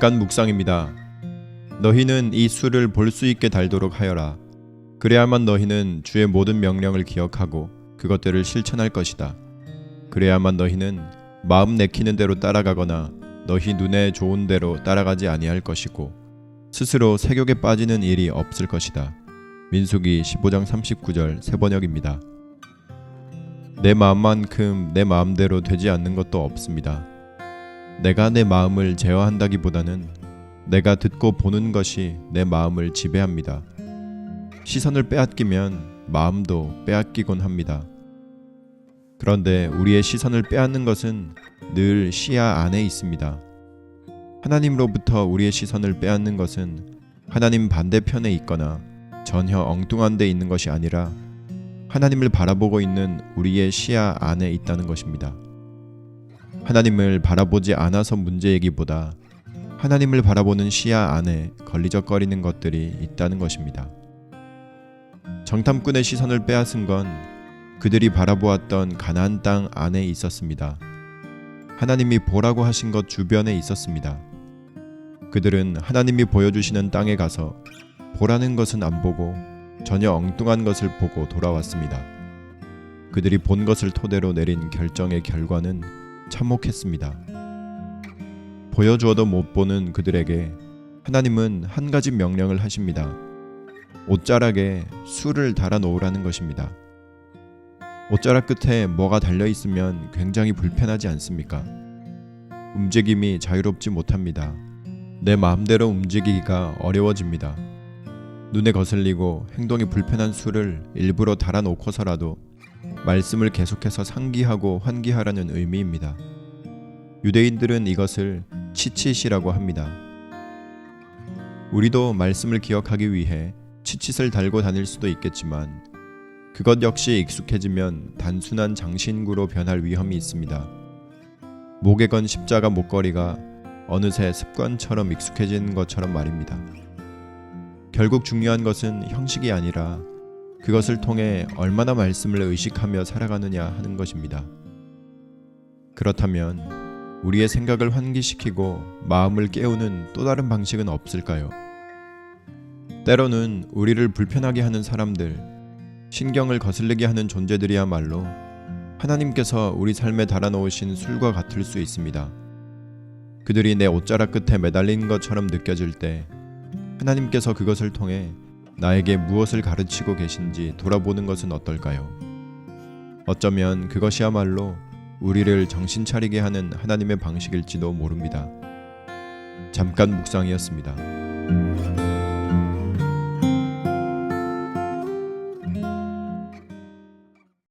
잠깐 묵상입니다. 너희는 이 수를 볼수 있게 달도록 하여라. 그래야만 너희는 주의 모든 명령을 기억하고 그것들을 실천할 것이다. 그래야만 너희는 마음 내키는 대로 따라가거나 너희 눈에 좋은 대로 따라가지 아니할 것이고 스스로 세욕에 빠지는 일이 없을 것이다. 민수기 15장 39절 세번역입니다. 내 마음만큼 내 마음대로 되지 않는 것도 없습니다. 내가 내 마음을 제어한다기보다는 내가 듣고 보는 것이 내 마음을 지배합니다. 시선을 빼앗기면 마음도 빼앗기곤 합니다. 그런데 우리의 시선을 빼앗는 것은 늘 시야 안에 있습니다. 하나님로부터 우리의 시선을 빼앗는 것은 하나님 반대편에 있거나 전혀 엉뚱한 데 있는 것이 아니라 하나님을 바라보고 있는 우리의 시야 안에 있다는 것입니다. 하나님을 바라보지 않아서 문제이기보다 하나님을 바라보는 시야 안에 걸리적거리는 것들이 있다는 것입니다. 정탐꾼의 시선을 빼앗은 건 그들이 바라보았던 가나안 땅 안에 있었습니다. 하나님이 보라고 하신 것 주변에 있었습니다. 그들은 하나님이 보여주시는 땅에 가서 보라는 것은 안 보고 전혀 엉뚱한 것을 보고 돌아왔습니다. 그들이 본 것을 토대로 내린 결정의 결과는 참혹했습니다. 보여주어도 못 보는 그들에게 하나님은 한 가지 명령을 하십니다. 옷자락에 술을 달아 놓으라는 것입니다. 옷자락 끝에 뭐가 달려 있으면 굉장히 불편하지 않습니까? 움직임이 자유롭지 못합니다. 내 마음대로 움직이기가 어려워집니다. 눈에 거슬리고 행동이 불편한 술을 일부러 달아 놓고서라도 말씀을 계속해서 상기하고 환기하라는 의미입니다. 유대인들은 이것을 치칫이라고 합니다. 우리도 말씀을 기억하기 위해 치칫을 달고 다닐 수도 있겠지만 그것 역시 익숙해지면 단순한 장신구로 변할 위험이 있습니다. 목에 건 십자가 목걸이가 어느새 습관처럼 익숙해지는 것처럼 말입니다. 결국 중요한 것은 형식이 아니라 그것을 통해 얼마나 말씀을 의식하며 살아가느냐 하는 것입니다. 그렇다면 우리의 생각을 환기시키고 마음을 깨우는 또 다른 방식은 없을까요? 때로는 우리를 불편하게 하는 사람들, 신경을 거슬리게 하는 존재들이야말로 하나님께서 우리 삶에 달아놓으신 술과 같을 수 있습니다. 그들이 내 옷자락 끝에 매달린 것처럼 느껴질 때 하나님께서 그것을 통해 나에게 무엇을 가르치고 계신지 돌아보는 것은 어떨까요? 어쩌면 그것이야말로 우리를 정신 차리게 하는 하나님의 방식일지도 모릅니다. 잠깐 묵상이었습니다.